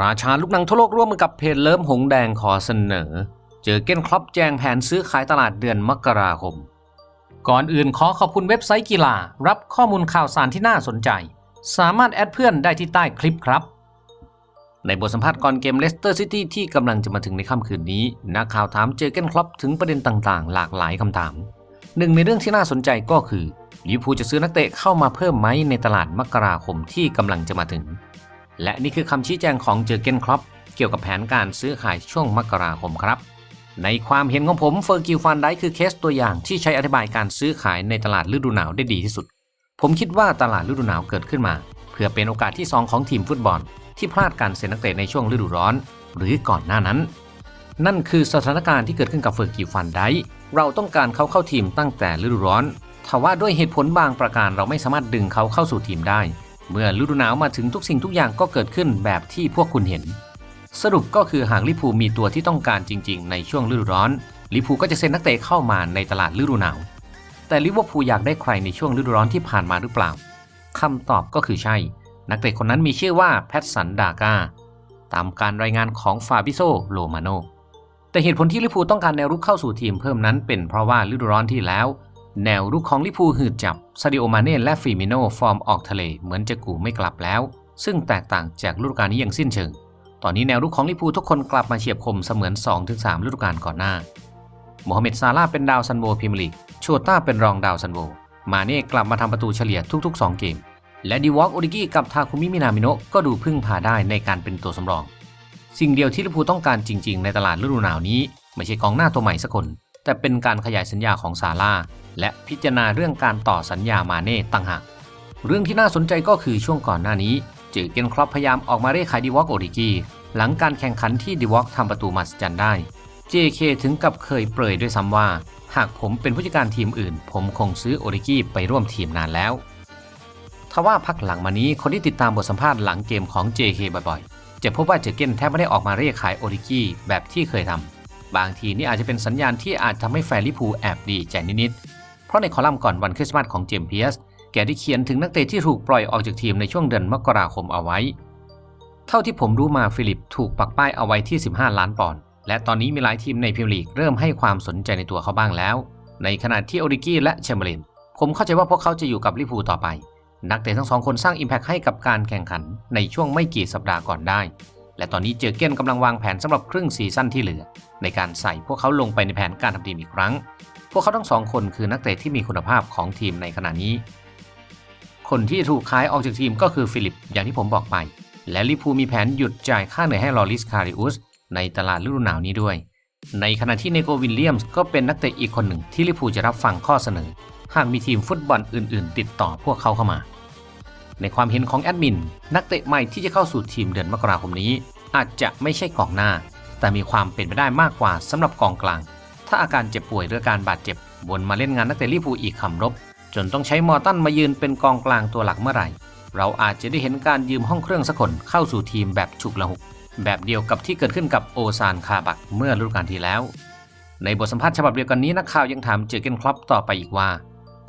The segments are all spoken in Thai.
ราชาลูกหนังทั่วโลกร่วมมือกับเพจเลิมหงแดงขอเสนอ เจอเก้นครอปแจงแผนซื้อขายตลาดเดือนมกราคม ก่อนอื่นขอขอบคุณเว็บไซต์กีฬา รับข้อมูลข่าวสารที่น่าสนใจ สามารถแอดเพื่อนได้ที่ใต้คลิปครับ ในบทสัมภาษณ์ก่อนเกมเลสเตอร์ซิตี้ที่กำลังจะมาถึงในค่ำคืนนี้ นักข่าวถามเจอเก้นครอปถึงประเด็นต่างๆ หลากหลายคำถาม หนึ่งในเรื่องที่น่าสนใจก็คือลิเวอร์พูลจะซื้อนักเตะเข้ามาเพิ่มไหมในตลาดมกราคมที่กำลังจะมาถึง และนี่คือคำชี้แจงของเจอเกนครอปเกี่ยวกับแผนการซื้อขายช่วงมกราคมครับ ในความเห็นของผมเฟอร์กิลฟันไดคือเคสตัวอย่างที่ใช้อธิบายการซื้อขายในตลาดฤดูหนาวได้ดีที่สุด ผมคิดว่าตลาดฤดูหนาวเกิดขึ้นมา เพื่อเป็นโอกาสที่ 2 ของทีมฟุตบอล ที่พลาดการเซ็นนักเตะในช่วงฤดูร้อน หรือก่อนหน้านั้น นั่นคือสถานการณ์ที่เกิดขึ้นกับเฟอร์กิลฟันไดเราต้องการเขาเข้าทีมตั้งแต่ฤดูร้อนทว่าด้วยเหตุผลบางประการเราไม่สามารถดึงเขาเข้าสู่ทีมได้ เมื่อฤดูหนาวมาถึงทุกสิ่งทุกอย่างก็เกิดขึ้นแบบที่พวกคุณเห็น สรุปก็คือหากลิพูมีตัวที่ต้องการจริง ๆ ในช่วงฤดูร้อนลิพูก็จะเซ็นนักเตะเข้ามาในตลาดฤดูหนาว แต่ลิเวอร์พูลอยากได้ใครในช่วงฤดูร้อนที่ผ่านมาหรือเปล่าคำตอบก็คือใช่ นักเตะคนนั้นมีชื่อว่าแพทสันดากาตามการรายงานของฟาบิโซโลมาโนแต่เหตุผลที่ลิพูต้องการแนวรุกเข้าสู่ทีมเพิ่มนั้นเป็นเพราะว่าฤดูร้อนที่แล้ว แนวรุกของลิพูหืดจับซาดิโอมาเน่และฟิมิโนฟอร์มออกทะเลเหมือนจะกูไม่กลับแล้ว ซึ่งแตกต่างจากฤดูกาลนี้อย่างสิ้นเชิง ตอนนี้แนวรุกของลิพูทุกคนกลับมาเฉียบคมเสมือน 2-3ฤดูกาลก่อนหน้าโมฮัมเหม็ดซาลาเป็นดาวซันโวพรีเมียร์ลีกโชต้าเป็นรองดาวซันโว มาเน่กลับมาทำประตูเฉลี่ยทุก ๆ 2 เกม และดีวอล์กโอริกิกับทาคุมิมินามิโนะก็ดูพึ่งพาได้ในการเป็นตัวสำรอง สิ่งเดียวที่ลิพูต้องการจริง ๆ ในตลาดฤดูหนาวนี้ ไม่ใช่กองหน้าตัวใหม่สักคน แต่เป็นการขยายสัญญาของซาลาและพิจารณาเรื่องการต่อสัญญามาเน่ต่างหากเรื่องที่น่าสนใจก็คือช่วงก่อนหน้านี้เจอเกนครอปพยายามออกมาเรียกขายดีวอกโอริกิหลังการแข่งขันที่ดีวอกทำประตูมาสจันได้ JK ถึงกับเคยเปรยด้วยซ้ำว่า หากผมเป็นผู้จัดการทีมอื่น ผมคงซื้อโอริกิไปร่วมทีมนานแล้วทว่าพักหลังมานี้คนที่ติดตามบทสัมภาษณ์หลังเกมของ JK บ่อยๆ จะพบว่าเจอเกนแทบไม่ได้ออกมาเรียกขายโอริกิแบบที่เคยทำ บางทีนี่อาจจะเป็นสัญญาณที่อาจทำให้แฟนลิพูแอบดีใจนิดๆ เพราะในคอลัมน์ก่อนวันคริสต์มาสของเจมส์เพียสแกได้เขียนถึงนักเตะที่ถูกปล่อยออกจากทีมในช่วงเดือนมกราคมเอาไว้ เท่าที่ผมรู้มาฟิลิปถูกปักป้ายเอาไว้ที่ 15 ล้านปอนด์ และตอนนี้มีหลายทีมในพรีเมียร์ลีกเริ่มให้ความสนใจในตัวเขาบ้างแล้ว ในขณะที่โอริกี้และแชมเบอร์ลิน ผมเข้าใจว่าพวกเขาจะอยู่กับลิพูต่อไป นักเตะทั้งสองคนสร้างอิมแพคให้กับการแข่งขันในช่วงไม่กี่สัปดาห์ก่อนได้ และตอนนี้เจอเก้นกำลังวางแผนสำหรับครึ่งซีซั่นที่เหลือ ในการใส่พวกเขาลงไปในแผนการทำทีมอีกครั้ง พวกเขาทั้งสองคนคือนักเตะที่มีคุณภาพของทีมในขณะนี้ คนที่ถูกขายออกจากทีมก็คือฟิลิปอย่างที่ผมบอกไป และลิพูมีแผนหยุดจ่ายค่าเหนื่อยให้ลอริสคาริอุสในตลาดฤดูหนาวนี้ด้วย ในขณะที่เนโกวิลเลียมส์ก็เป็นนักเตะอีกคนหนึ่งที่ลิพูจะรับฟังข้อเสนอ หากมีทีมฟุตบอลอื่น ๆ ติดต่อพวกเขาเข้ามา ในความเห็นของแอดมิน นักเตะใหม่ที่จะเข้าสู่ทีมเดือนมกราคมนี้ อาจจะไม่ใช่กองหน้า แต่มีความเป็นไปได้มากกว่าสำหรับกองกลาง ถ้าอาการเจ็บป่วยหรืออาการบาดเจ็บวนมาเล่นงานนักเตะลิเวอร์พูลอีกคำรบ จนต้องใช้มอตันมายืนเป็นกองกลางตัวหลักเมื่อไหร่ เราอาจจะได้เห็นการยืมห้องเครื่องสักคนเข้าสู่ทีมแบบฉุกละหุก แบบเดียวกับที่เกิดขึ้นกับโอซานคาบักเมื่อฤดูกาลที่แล้ว ในบทสัมภาษณ์ฉบับเดียวกันนี้นักข่าวยังถามเจอเกนครอปต่อไปอีกว่า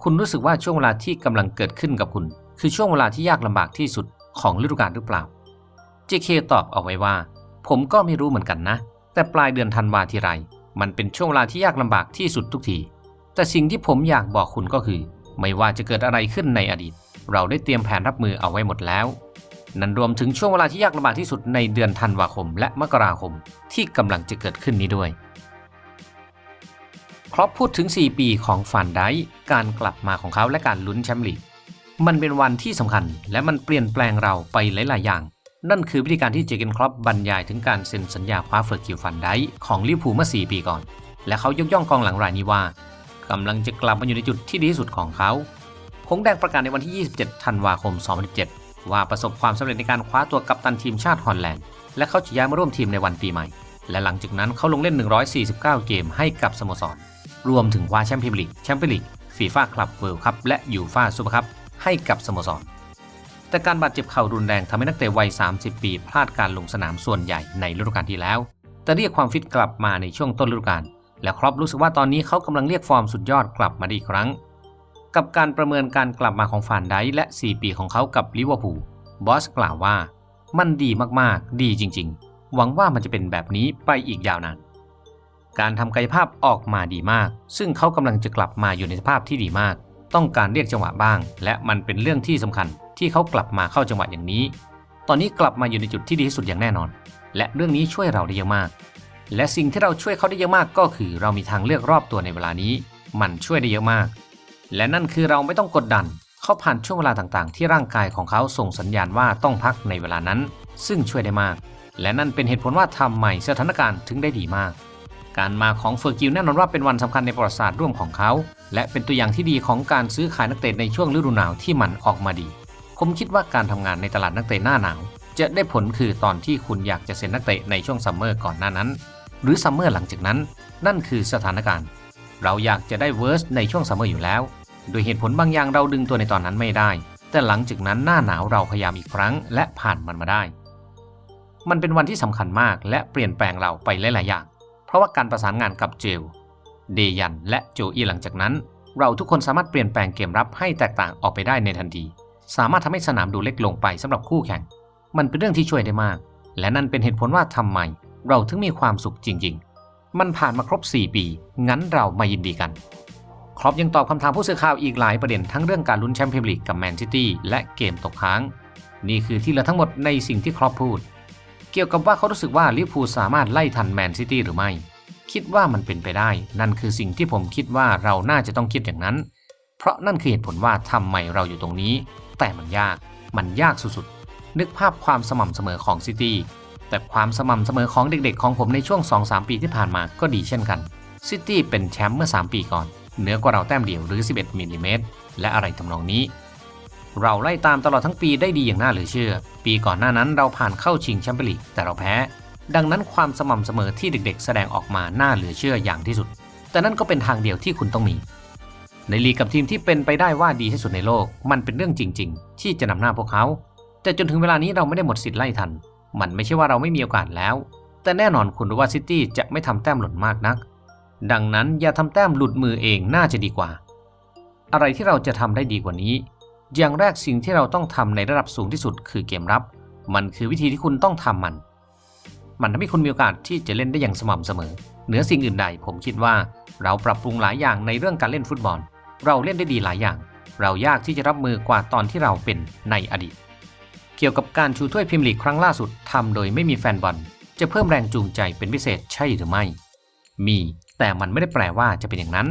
คุณรู้สึกว่าช่วงเวลาที่กำลังเกิดขึ้นกับคุณ คือช่วงเวลาที่ยากลำบากที่สุดของฤดูกาลหรือเปล่าเจเคตอบเอาไว้ว่า ผมก็ไม่รู้เหมือนกันนะ แต่ปลายเดือนธันวาทีไร มันเป็นช่วงเวลาที่ยากลำบากที่สุดทุกที แต่สิ่งที่ผมอยากบอกคุณก็คือ ไม่ว่าจะเกิดอะไรขึ้นในอดีต เราได้เตรียมแผนรับมือเอาไว้หมดแล้ว นั่นรวมถึงช่วงเวลาที่ยากลำบากที่สุดในเดือนธันวาคม และมกราคมที่กำลังจะเกิดขึ้นนี้ด้วยครอปพูดถึง 4 ปีของฟานไดการกลับมาของเขาและการลุ้นแชมป์ลีก มันเป็นวันที่สำคัญ และมันเปลี่ยนแปลงเราไปหลาย ๆ อย่าง นั่นคือวิธีการที่เจเกนครอปบรรยายถึงการเซ็นสัญญาคว้าเฟอร์คิวฟันไดค์ของลิเวอร์พูลเมื่อ 4 ปีก่อน และเขายกย่องกองหลังรายนี้ว่ากำลังจะกลับมาอยู่ในจุดที่ดีที่สุดของเขาหงแดงประกาศในวันที่ 27 ธันวาคม 2017 ว่าประสบความสำเร็จในการคว้าตัวกัปตันทีมชาติฮอลแลนด์ และเขาจะย้ายมาร่วมทีมในวันปีใหม่ และหลังจากนั้นเขาลงเล่น 149 เกมให้กับสโมสร รวมถึงคว้าแชมเปี้ยนลีก แชมเปี้ยนลีก ฟีฟ่าคลับเวิลด์คัพ และยูฟ่าซูเปอร์คัพ ให้กับสโมสร แต่การบาดเจ็บเข่ารุนแรงทำให้นักเตะวัย 30 ปี พลาดการลงสนามส่วนใหญ่ในฤดูกาลที่แล้ว แต่เรียกความฟิตกลับมาในช่วงต้นฤดูกาล และครอปรู้สึกว่าตอนนี้เขากำลังเรียกฟอร์มสุดยอดกลับมาได้อีกครั้ง กับการประเมินการกลับมาของฟานไดและ 4 ปีของเขากับลิเวอร์พูล บอสกล่าวว่า มันดีมากๆ ดีจริง ๆ หวังว่ามันจะเป็นแบบนี้ไปอีกยาวนานการทำกายภาพออกมาดีมาก ซึ่งเขากำลังจะกลับมาอยู่ในสภาพที่ดีมาก ต้องการเรียกจังหวะบ้าง และมันเป็นเรื่องที่สำคัญที่เขากลับมาเข้าจังหวะอย่างนี้ ตอนนี้กลับมาอยู่ในจุดที่ดีที่สุดอย่างแน่นอน และเรื่องนี้ช่วยเราได้เยอะมาก และสิ่งที่เราช่วยเขาได้เยอะมากก็คือ เรามีทางเลือกรอบตัวในเวลานี้ มันช่วยได้เยอะมาก และนั่นคือเราไม่ต้องกดดันเขาผ่านช่วงเวลาต่างๆ ที่ร่างกายของเขาส่งสัญญาณว่าต้องพักในเวลานั้น ซึ่งช่วยได้มาก และนั่นเป็นเหตุผลว่าทำไมสถานการณ์ถึงได้ดีมาก การมาของเฟอร์กิลแน่นอนว่าเป็นวันสำคัญในประวัติศาสตร์ร่วมของเขา และเป็นตัวอย่างที่ดีของการซื้อขายนักเตะในช่วงฤดูหนาวที่มันออกมาดี ผมคิดว่าการทำงานในตลาดนักเตะหน้าหนาว จะได้ผลคือตอนที่คุณอยากจะเซ็นนักเตะในช่วงซัมเมอร์ก่อนหน้านั้น หรือซัมเมอร์หลังจากนั้น นั่นคือสถานการณ์ เราอยากจะได้เวิร์สในช่วงซัมเมอร์อยู่แล้ว โดยเหตุผลบางอย่างเราดึงตัวในตอนนั้นไม่ได้ แต่หลังจากนั้นหน้าหนาวเราพยายามอีกครั้ง และผ่านมันมาได้ มันเป็นวันที่สำคัญมากและเปลี่ยนแปลงเราไปหลาย ๆ อย่าง เพราะว่าการประสานงานกับเจล เดยัน และโจอีหลังจากนั้น เราทุกคนสามารถเปลี่ยนแปลงเกมรับให้แตกต่างออกไปได้ในทันที สามารถทำให้สนามดูเล็กลงไปสำหรับคู่แข่ง มันเป็นเรื่องที่ช่วยได้มาก และนั่นเป็นเหตุผลว่าทำไม เราถึงมีความสุขจริง ๆ มันผ่านมาครบ 4 ปี งั้นเรามายินดีกัน ครอปยังตอบคำถามผู้สื่อข่าวอีกหลายประเด็นทั้งเรื่องการลุ้นแชมเปี้ยนลีกกับแมนซิตี้และเกมตกค้าง นี่คือที่เหลือทั้งหมดในสิ่งที่ครอปพูด เกี่ยวกับว่าเขารู้สึกว่าลิเวอร์พูลสามารถไล่ทันแมนซิตี้หรือไม่ คิดว่ามันเป็นไปได้ นั่นคือสิ่งที่ผมคิดว่าเราน่าจะต้องคิดอย่างนั้น เพราะนั่นคือเหตุผลว่าทำไมเราอยู่ตรงนี้ แต่มันยาก มันยากสุดๆ นึกภาพความสม่ำเสมอของซิตี้ แต่ความสม่ำเสมอของเด็กๆ ของผมในช่วง 2-3 ปีที่ผ่านมาก็ดีเช่นกัน ซิตี้เป็นแชมป์เมื่อ 3 ปีก่อน เหนือกว่าเราแต้มเดียวหรือ 11มิลลิเมตร และอะไรทำนองนี้ เราไล่ตามตลอดทั้งปีได้ดีอย่างน่าเหลือเชื่อ ปีก่อนหน้านั้นเราผ่านเข้าชิงแชมเปี้ยนลีกแต่เราแพ้ ดังนั้นความสม่ำเสมอที่เด็กๆ แสดงออกมาน่าเหลือเชื่ออย่างที่สุด แต่นั่นก็เป็นทางเดียวที่คุณต้องมี ในลีกกับทีมที่เป็นไปได้ว่าดีที่สุดในโลก มันเป็นเรื่องจริง ๆ ที่จะนำหน้าพวกเขา แต่จนถึงเวลานี้เราไม่ได้หมดสิทธิ์ไล่ทัน มันไม่ใช่ว่าเราไม่มีโอกาสแล้ว แต่แน่นอนคุณรู้ว่าซิตี้จะไม่ทำแต้มหล่นมากนัก ดังนั้นอย่าทำแต้มหลุดมือเองน่าจะดีกว่า อะไรที่เราจะทำได้ดีกว่านี้ อย่างแรกสิ่งที่เราต้องทำในระดับสูงที่สุดคือเกมรับ มันคือวิธีที่คุณต้องทำมัน มันทำให้คุณมีโอกาสที่จะเล่นได้อย่างสม่ำเสมอ เหนือสิ่งอื่นใดผมคิดว่า เราปรับปรุงหลายอย่างในเรื่องการเล่นฟุตบอล เราเล่นได้ดีหลายอย่าง เรายากที่จะรับมือกว่าตอนที่เราเป็นในอดีต เกี่ยวกับการชูถ้วยพิมพ์ลีกครั้งล่าสุดทำโดยไม่มีแฟนบอลจะเพิ่มแรงจูงใจเป็นพิเศษใช่หรือไม่ มี แต่มันไม่ได้แปลว่าจะเป็นอย่างนั้น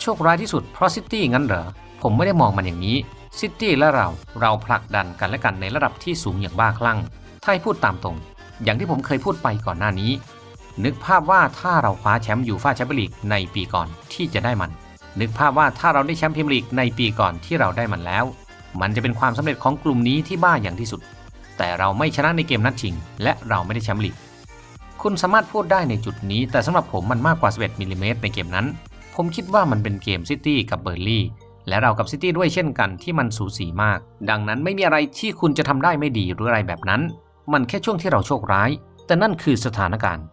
โชคร้ายที่สุดเพราะซิตี้งั้นเหรอ ผมไม่ได้มองมันอย่างนี้ ซิตี้และเรา เราผลักดันกันและกันในระดับที่สูงอย่างบ้าคลั่ง ถ้าให้พูดตามตรง อย่างที่ผมเคยพูดไปก่อนหน้านี้ นึกภาพว่าถ้าเราคว้าแชมป์ยูฟ่าแชมเปี้ยนลีกในปีก่อนที่จะได้มัน นึกภาพว่าถ้าเราได้แชมป์พรีเมียร์ลีกในปีก่อนที่เราได้มันแล้ว มันจะเป็นความสำเร็จของกลุ่มนี้ที่บ้าอย่างที่สุด แต่เราไม่ชนะในเกมนัดชิง และเราไม่ได้แชมป์ลีกคุณสามารถพูดได้ในจุดนี้ แต่สำหรับผมมันมากกว่า 11มิลลิเมตรในเกมนั้น ผมคิดว่ามันเป็นเกมซิตี้กับเบอร์ลี่และเรากับซิตี้ด้วยเช่นกันที่มันสูสีมาก ดังนั้นไม่มีอะไรที่คุณจะทำได้ไม่ดีหรืออะไรแบบนั้น มันแค่ช่วงที่เราโชคร้าย แต่นั่นคือสถานการณ์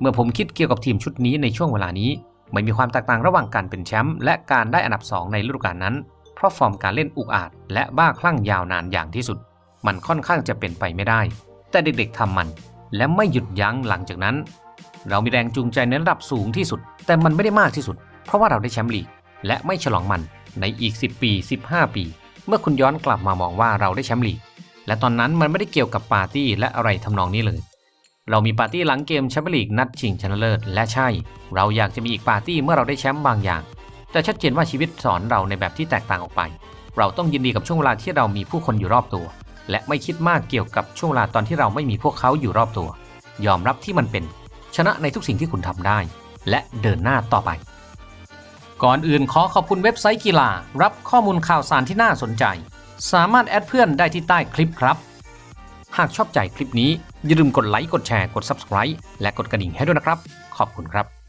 เมื่อผมคิดเกี่ยวกับทีมชุดนี้ในช่วงเวลานี้ ไม่มีความแตกต่างระหว่างการเป็นแชมป์และการได้อันดับ 2 ในฤดูกาลนั้น เพราะฟอร์มการเล่นอุกอาจ และบ้าคลั่งยาวนานอย่างที่สุด มันค่อนข้างจะเป็นไปไม่ได้ แต่เด็กๆทำมัน และไม่หยุดยั้งหลังจากนั้น เรามีแรงจูงใจในระดับสูงที่สุด แต่มันไม่ได้มากที่สุด เพราะว่าเราได้แชมป์ลีกและไม่ฉลองมันในอีก 10 ปี 15 ปี เมื่อคุณย้อนกลับมามองว่าเราได้แชมป์ลีก และตอนนั้นมันไม่ได้เกี่ยวกับปาร์ตี้และอะไรทำนองนี้เลย เรามีปาร์ตี้หลังเกมแชมเปี้ยนลีกนัดชิงชนะเลิศและใช่ เราอยากจะมีอีกปาร์ตี้เมื่อเราได้แชมป์บางอย่าง แต่ชัดเจนว่าชีวิตสอนเราในแบบที่แตกต่างออกไป เราต้องยินดีกับช่วงเวลาที่เรามีผู้คนอยู่รอบตัว และไม่คิดมากเกี่ยวกับช่วงเวลาตอนที่เราไม่มีพวกเขาอยู่รอบตัว ยอมรับที่มันเป็น ชนะในทุกสิ่งที่คุณทำได้ และเดินหน้าต่อไป ก่อนอื่นขอขอบคุณเว็บไซต์กีฬา รับข้อมูลข่าวสารที่น่าสนใจ สามารถแอดเพื่อนได้ที่ใต้คลิปครับ หากชอบใจคลิปนี้อย่าลืมกดไลค์กดแชร์กด Subscribe และกดกระดิ่งให้ด้วยนะครับ ขอบคุณครับ